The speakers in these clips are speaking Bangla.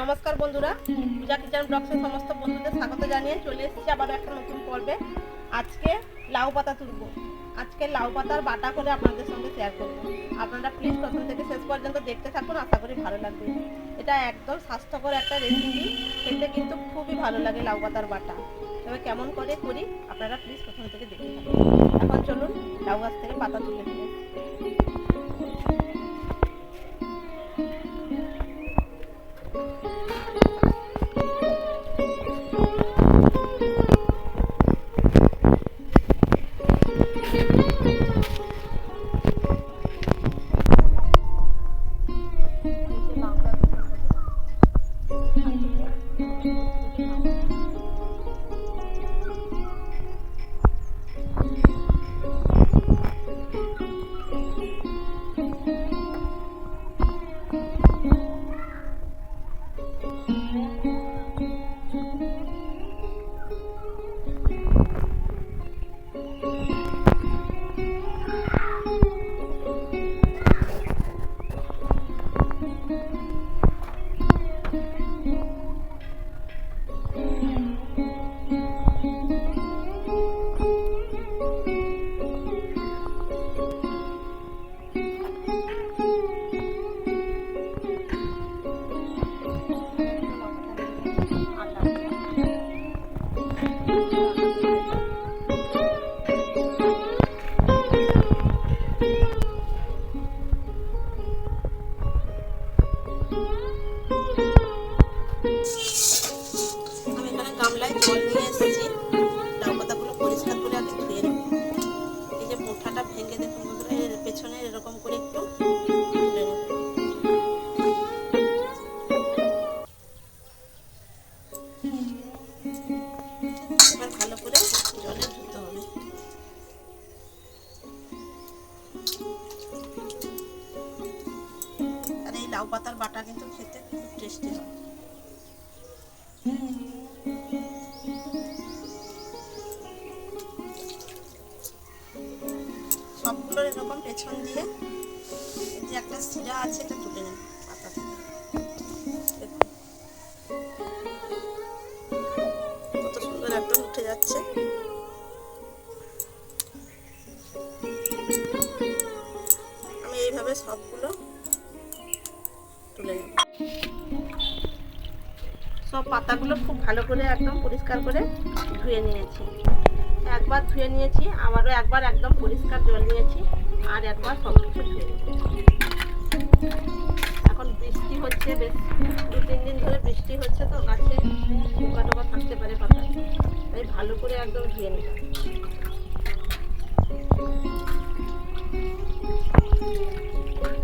নমস্কার বন্ধুরা। পূজা কিচেন ব্লগসে সমস্ত বন্ধুদের স্বাগত জানিয়ে চলে এসেছি আবার একটা নতুন পর্বে। আজকে লাউ পাতা তুলবো। আজকে লাউ পাতার বাটা করে আপনাদের সঙ্গে শেয়ার করব। আপনারা প্লিজ প্রথম থেকে শেষ পর্যন্ত দেখতে থাকুন, আশা করি ভালো লাগবে। এটা একদম স্বাস্থ্যকর একটা রেসিপি খেতে কিন্তু খুবই ভালো লাগে লাউ পাতার বাটা। তবে কেমন করে করি, আপনারা প্লিজ প্রথম থেকে দেখতে থাকুন। এখন চলুন লাউ গাছ থেকে পাতা তুলে নেব আমি পেছন দিয়ে যে একটা শিরা আছে, এটা তুলে নেব পাতা একদম উঠে যাচ্ছে। আমি এইভাবে সবগুলো তুলে নেব। সব পাতাগুলো খুব ভালো করে একদম পরিষ্কার করে ধুয়ে নিয়েছি। একবার ধুয়ে নিয়েছি, আবারও একবার একদম পরিষ্কার জল নিয়েছি। আর একবার সব কিছু এখন বৃষ্টি হচ্ছে বেশ, দু, তিন দিন ধরে বৃষ্টি হচ্ছে তো, গাছে পোকা টোকা থাকতে পারে পাতা তাই ভালো করে একদম ধুয়ে নিতে হবে। এবার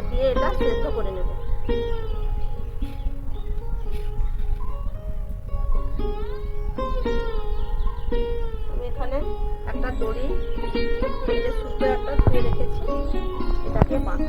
মধ্যে দিয়ে এটা সেদ্ধ করে নেব। আমি এখানে একটা দড়ি যে সুতো একটা ধুয়ে রেখেছি, এটাকে বাঁধ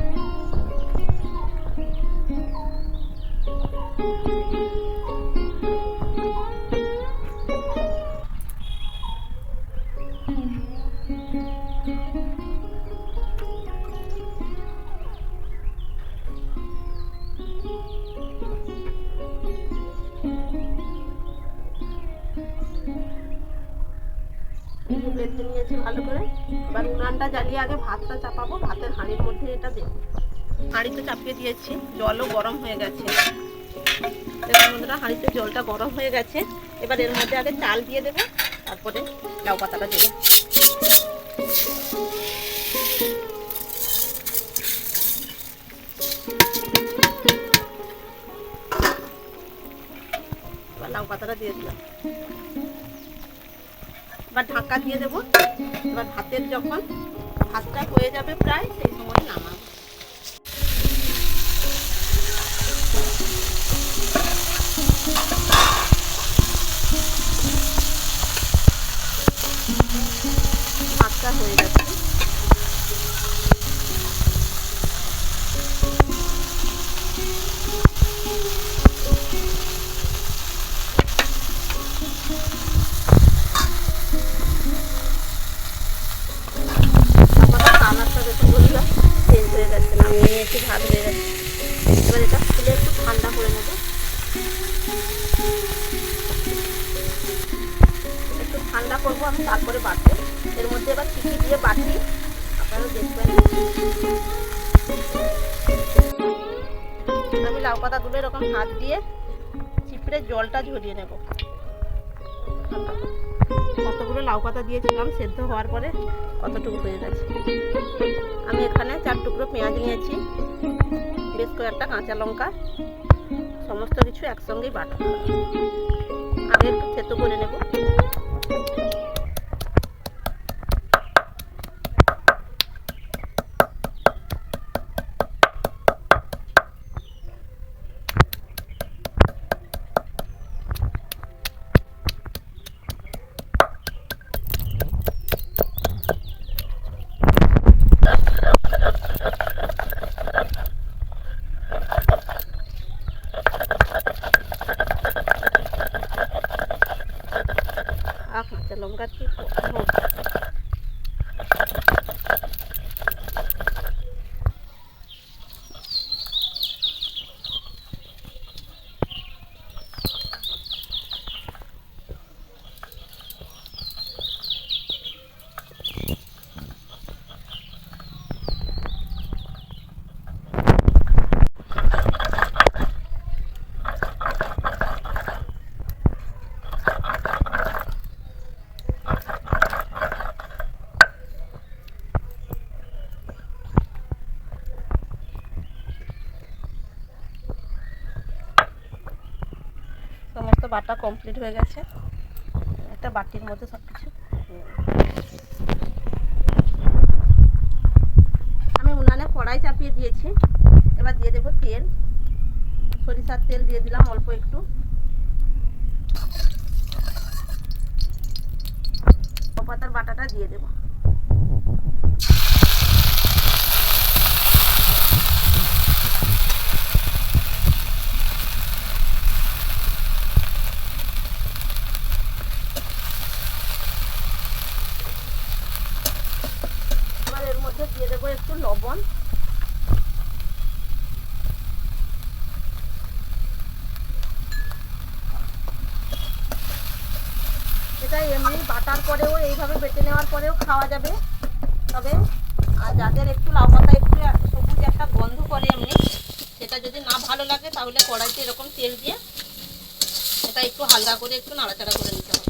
নিয়েছি ভালো করে। এবার উনানটা জ্বালিয়ে আগে ভাতটা চাপাবো, ভাতের হাঁড়ির মধ্যে এটা দেবো। হাঁড়িতে চাপিয়ে দিয়েছি, জলও গরম হয়ে গেছে। বন্ধুরা, হাঁড়িতে জলটা গরম হয়ে গেছে। এবার এর মধ্যে আগে চাল দিয়ে দেবে, তারপরে লাউ পাতাটা দেবো। লাউ পাতাটা দিয়ে দিলাম। এবার ঢাকা দিয়ে দেবো। এবার ভাতের যখন ভাতটা হয়ে যাবে প্রায় সেই হয়ে একটু ভাত হয়ে গেছে এবার এটা খুলে একটু ঠান্ডা করে নেব। একটু ঠান্ডা করব আমি, তারপরে বাটবো। এর মধ্যে এবার চিকি দিয়ে বাটি আপনারা দেখবেন। আমি লাউ পাতাগুলো এরকম হাত দিয়ে চিপড়ে জলটা ঝরিয়ে নেব। কতগুলো লাউ পাতা দিয়েছিলাম, সেদ্ধ হওয়ার পরে কতটুকু হয়ে গেছে। আমি এখানে চার টুকরো পেঁয়াজ নিয়েছি, বেশ কয়েকটা কাঁচা লঙ্কা, সমস্ত কিছু একসঙ্গেই বাটা আমি একটু থেতো করে নেব আহ কাঁচা লঙ্কা কি করব? সমস্ত বাটা কমপ্লিট হয়ে গেছে। একটা বাটির মধ্যে সব কিছু আমি উনানে কড়াই চাপিয়ে দিয়েছি। এবার দিয়ে দেবো তেল। সরিষার তেল দিয়ে দিলাম অল্প একটু। পাতার বাটাটা দিয়ে দেবো এবার এর মধ্যে দিয়ে দেবো একটু লবণ এটা এমনি, বাটার পরেও, এইভাবে বেটে নেওয়ার পরেও খাওয়া যাবে। তবে আর যাদের একটু লাউ পাতা, একটু সবুজ একটা গন্ধ করে এমনি, সেটা যদি না ভালো লাগে, তাহলে কড়াইতে এরকম তেল দিয়ে এটা একটু হালকা করে একটু নাড়াচাড়া করে নিতে হবে।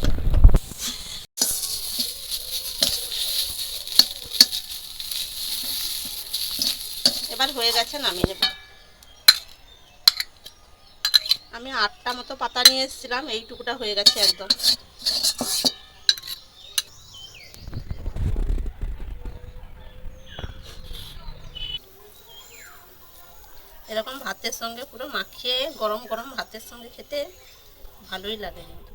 এবার হয়ে গেছে, নামিয়ে নেব। আমি আটটা মতো পাতা নিয়ে এসেছিলাম, এইটুকুটা হয়ে গেছে একদম। এরকম ভাতের সঙ্গে পুরো মাখিয়ে, গরম গরম ভাতের সঙ্গে খেতে ভালোই লাগে কিন্তু।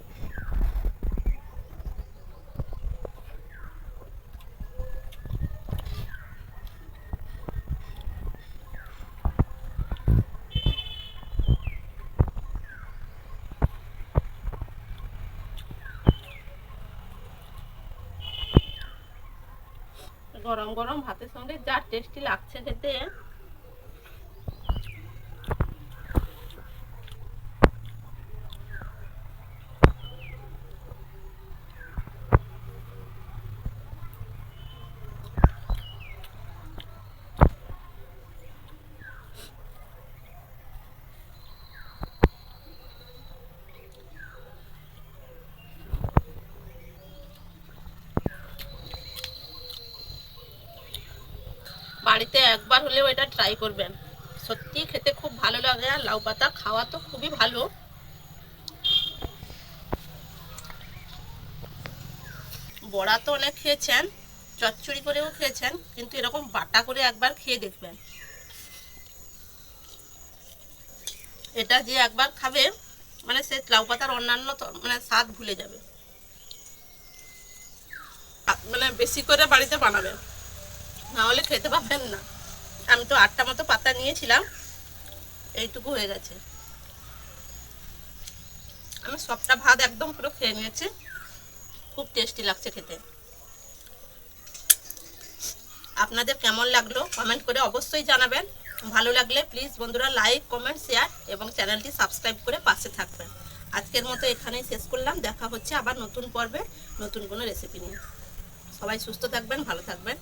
গরম গরম ভাতের সঙ্গে যা টেস্টি লাগছে খেতে বাড়িতে একবার হলেও এটা ট্রাই করবেন। সত্যি খেতে খুব ভালো লাগে আর লাউ পাতা খাওয়া তো খুবই ভালো। বড়া তো অনেক খেয়েছেন, চচ্চড়ি করেও খেয়েছেন, কিন্তু এরকম বাটা করে একবার খেয়ে দেখবেন। এটা যে একবার খাবে মানে সে লাউ পাতার অন্যান্য মানে স্বাদ ভুলে যাবে। মানে বেশি করে বাড়িতে বানাবেন না হলে খেতে পাবেন না। আমি তো আটটা মতো পাতা নিয়েছিলাম, এইটুকু হয়ে গেছে। আমি সবটা ভাত একদম পুরো খেয়ে নিয়েছি। খুব টেস্টি লাগছে খেতে। আপনাদের কেমন লাগল কমেন্ট করে অবশ্যই জানাবেন। ভালো লাগলে প্লিজ বন্ধুরা লাইক কমেন্ট শেয়ার এবং চ্যানেলটি সাবস্ক্রাইব করে পাশে থাকবেন। আজকের মতো এখানেই শেষ করলাম। দেখা হচ্ছে আবার নতুন পর্বে নতুন কোনো রেসিপি নিয়ে। সবাই সুস্থ থাকবেন, ভালো থাকবেন।